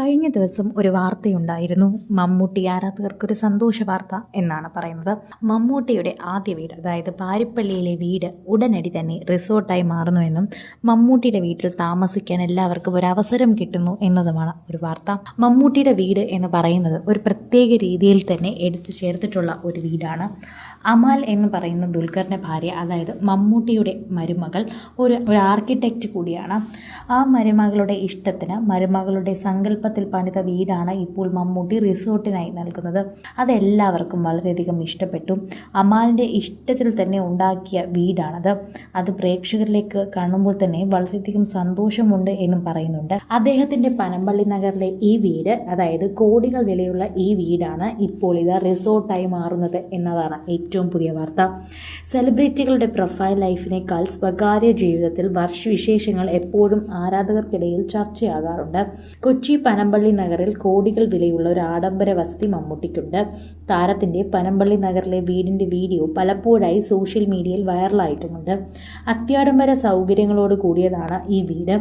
കഴിഞ്ഞ ദിവസം ഒരു വാർത്തയുണ്ടായിരുന്നു. മമ്മൂട്ടി ആരാധകർക്കൊരു സന്തോഷ വാർത്ത എന്നാണ് പറയുന്നത്. മമ്മൂട്ടിയുടെ ആദ്യ വീട് അതായത് പാരിപ്പള്ളിയിലെ വീട് ഉടനടി തന്നെ റിസോർട്ടായി മാറുന്നുവെന്നും മമ്മൂട്ടിയുടെ വീട്ടിൽ താമസിക്കാൻ എല്ലാവർക്കും ഒരു അവസരം കിട്ടുന്നു എന്നതുമാണ് ഒരു വാർത്ത. മമ്മൂട്ടിയുടെ വീട് എന്ന് പറയുന്നത് ഒരു പ്രത്യേക രീതിയിൽ തന്നെ എടുത്തു ചേർത്തിട്ടുള്ള ഒരു വീടാണ്. അമാൽ എന്ന് പറയുന്ന ദുൽഖറിന്റെ ഭാര്യ അതായത് മമ്മൂട്ടിയുടെ മരുമകൾ ഒരു ഒരു ആർക്കിടെക്റ്റ് കൂടിയാണ്. ആ മരുമകളുടെ ഇഷ്ടത്തിന് മരുമകളുടെ സങ്കല്പത്തിൽ പണിത വീടാണ് ഇപ്പോൾ മമ്മൂട്ടി റിസോർട്ടിനായി നൽകുന്നത്. അതെല്ലാവർക്കും വളരെയധികം ഇഷ്ടപ്പെട്ടു. അമാലിന്റെ ഇഷ്ടത്തിൽ തന്നെ ഉണ്ടാക്കിയ വീടാണത്. അത് പ്രേക്ഷകരിലേക്ക് കാണുമ്പോൾ തന്നെ വളരെയധികം സന്തോഷമുണ്ട് എന്നും പറയുന്നുണ്ട്. അദ്ദേഹത്തിന്റെ പനമ്പള്ളി നഗറിലെ ഈ വീട് അതായത് കോടികൾ വിലയുള്ള ഈ വീടാണ് ഇപ്പോൾ ഇത് റിസോർട്ടായി മാറുന്നത് എന്നതാണ് ഏറ്റവും പുതിയ വാർത്ത. സെലിബ്രിറ്റികളുടെ പ്രൊഫൈൽ ലൈഫിനേക്കാൾ സ്വകാര്യ ജീവിതത്തിൽ വർഷവിശേഷങ്ങൾ എപ്പോഴും ആരാധകർക്കിടയിൽ ചർച്ചയാകാറുണ്ട്. കൊച്ചി പനമ്പള്ളി നഗറിൽ കോടികൾ വിലയുള്ള ഒരു ആഡംബര വസതി മമ്മൂട്ടിക്കുണ്ട്. താരത്തിന്റെ പനമ്പള്ളി നഗറിലെ വീടിന്റെ വീഡിയോ പലപ്പോഴായി സോഷ്യൽ മീഡിയയിൽ വൈറലായിട്ടുമുണ്ട് അത്യാഡംബര സൗകര്യങ്ങളോട് കൂടിയതാണ് ഈ വീട്.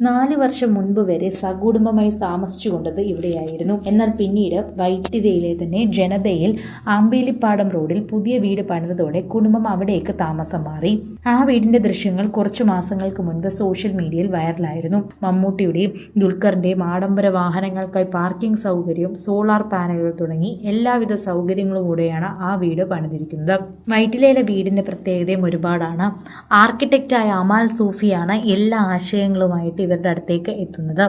നാല് വർഷം മുൻപ് വരെ സകുടുംബമായി താമസിച്ചുകൊണ്ടത് ഇവിടെയായിരുന്നു. എന്നാൽ പിന്നീട് വൈറ്റിതയിലെ തന്നെ ജനതയിൽ ആമ്പേലിപ്പാടം റോഡിൽ പുതിയ വീട് പണിതതോടെ കുടുംബം അവിടേക്ക് താമസം മാറി. ആ വീടിന്റെ ദൃശ്യങ്ങൾ കുറച്ചു മാസങ്ങൾക്ക് മുൻപ് സോഷ്യൽ മീഡിയയിൽ വൈറലായിരുന്നു. മമ്മൂട്ടിയുടെയും ദുൽഖറിന്റെയും ആഡംബര വാഹനങ്ങൾക്കായി പാർക്കിംഗ് സൗകര്യവും സോളാർ പാനലുകൾ തുടങ്ങി എല്ലാവിധ സൗകര്യങ്ങളും കൂടെയാണ് ആ വീട് പണിതിരിക്കുന്നത്. വൈറ്റിലയിലെ വീടിന്റെ പ്രത്യേകതയും ഒരുപാടാണ്. ആർക്കിടെക്റ്റായ അമാൽ സൂഫിയാണ് എല്ലാ ആശയങ്ങളുമായിട്ട് ഇവരുടെ അടുത്തേക്ക് എത്തുന്നത്.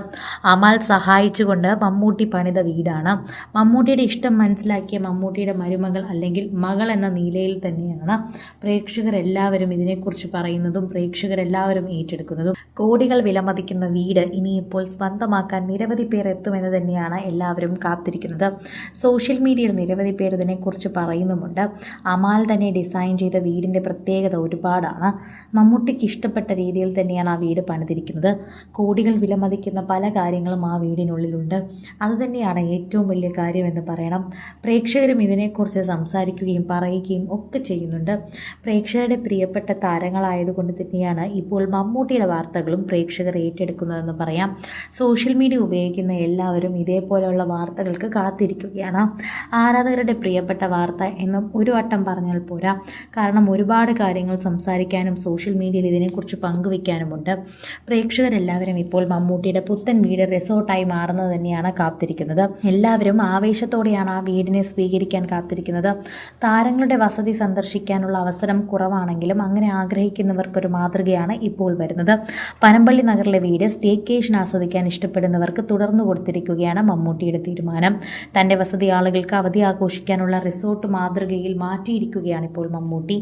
അമാൽ സഹായിച്ചുകൊണ്ട് മമ്മൂട്ടി പണിത വീടാണ്. മമ്മൂട്ടിയുടെ ഇഷ്ടം മനസ്സിലാക്കിയ മമ്മൂട്ടിയുടെ മരുമകൾ അല്ലെങ്കിൽ മകൾ എന്ന നിലയിൽ തന്നെയാണ് പ്രേക്ഷകരെല്ലാവരും ഇതിനെക്കുറിച്ച് പറയുന്നതും പ്രേക്ഷകരെല്ലാവരും ഏറ്റെടുക്കുന്നതും. കോടികൾ വിലമതിക്കുന്ന വീട് ഇനിയിപ്പോൾ സ്വന്തമാക്കാൻ നിരവധി പേർ എത്തുമെന്ന് തന്നെയാണ് എല്ലാവരും കാത്തിരിക്കുന്നത്. സോഷ്യൽ മീഡിയയിൽ നിരവധി പേർ ഇതിനെക്കുറിച്ച് പറയുന്നുമുണ്ട്. അമാൽ തന്നെ ഡിസൈൻ ചെയ്ത വീടിന്റെ പ്രത്യേകത ഒരുപാടാണ്. മമ്മൂട്ടിക്ക് ഇഷ്ടപ്പെട്ട രീതിയിൽ തന്നെയാണ് ആ വീട് പണിതിരിക്കുന്നത്. കോടികൾ വിലമതിക്കുന്ന പല കാര്യങ്ങളും ആ വീടിനുള്ളിലുണ്ട്. അതുതന്നെയാണ് ഏറ്റവും വലിയ കാര്യമെന്ന് പറയണം. പ്രേക്ഷകരും ഇതിനെക്കുറിച്ച് സംസാരിക്കുകയും പറയുകയും ഒക്കെ ചെയ്യുന്നുണ്ട്. പ്രേക്ഷകരുടെ പ്രിയപ്പെട്ട താരങ്ങളായതുകൊണ്ട് തന്നെയാണ് ഇപ്പോൾ മമ്മൂട്ടിയുടെ വാർത്തകളും പ്രേക്ഷകർ ഏറ്റെടുക്കുന്നതെന്ന് പറയാം. സോഷ്യൽ മീഡിയ ഉപയോഗിക്കുന്ന എല്ലാവരും ഇതേപോലെയുള്ള വാർത്തകൾക്ക് കാത്തിരിക്കുകയാണ്. ആരാധകരുടെ പ്രിയപ്പെട്ട വാർത്ത എന്നും ഒരു വട്ടം പറഞ്ഞാൽ പോരാ. കാരണം ഒരുപാട് കാര്യങ്ങൾ സംസാരിക്കാനും സോഷ്യൽ മീഡിയയിൽ ഇതിനെക്കുറിച്ച് പങ്കുവയ്ക്കാനുമുണ്ട്. പ്രേക്ഷകരെല്ലാവരും ഇപ്പോൾ മമ്മൂട്ടിയുടെ പുത്തൻ വീട് റിസോർട്ടായി മാറുന്നത് തന്നെയാണ് കാത്തിരിക്കുന്നത്. എല്ലാവരും ആവേശത്തോടെയാണ് ആ വീടിനെ സ്വീകരിക്കാൻ കാത്തിരിക്കുന്നത്. താരങ്ങളുടെ വസതി സന്ദർശിക്കാനുള്ള അവസരം കുറവാണെങ്കിലും അങ്ങനെ ആഗ്രഹിക്കുന്നവർക്കൊരു മാതൃകയാണ് ഇപ്പോൾ വരുന്നത്. പനമ്പള്ളി നഗറിലെ വീട് സ്റ്റേക്കേഷൻ ആസ്വദിക്കാൻ ഇഷ്ടപ്പെടുന്നവർക്ക് തുടർന്നു കൊടുത്തിരിക്കുകയാണ് മമ്മൂട്ടിയുടെ തീരുമാനം. തന്റെ വസതി ആളുകൾക്ക് അവധി ആഘോഷിക്കാനുള്ള റിസോർട്ട് മാതൃകയിൽ മാറ്റിയിരിക്കുകയാണ് ഇപ്പോൾ മമ്മൂട്ടി.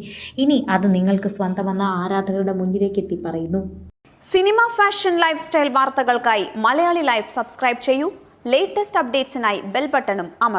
ഇനി അത് നിങ്ങൾക്ക് സ്വന്തമെന്ന ആരാധകരുടെ മുന്നിലേക്ക് എത്തി പറയുന്നു. സിനിമ ഫാഷൻ ലൈഫ് സ്റ്റൈൽ വാർത്തകൾക്കായി മലയാളി ലൈഫ് സബ്സ്ക്രൈബ് ചെയ്യൂ. ലേറ്റസ്റ്റ് അപ്ഡേറ്റ്സിനായി ബെൽ ബട്ടണും അമർ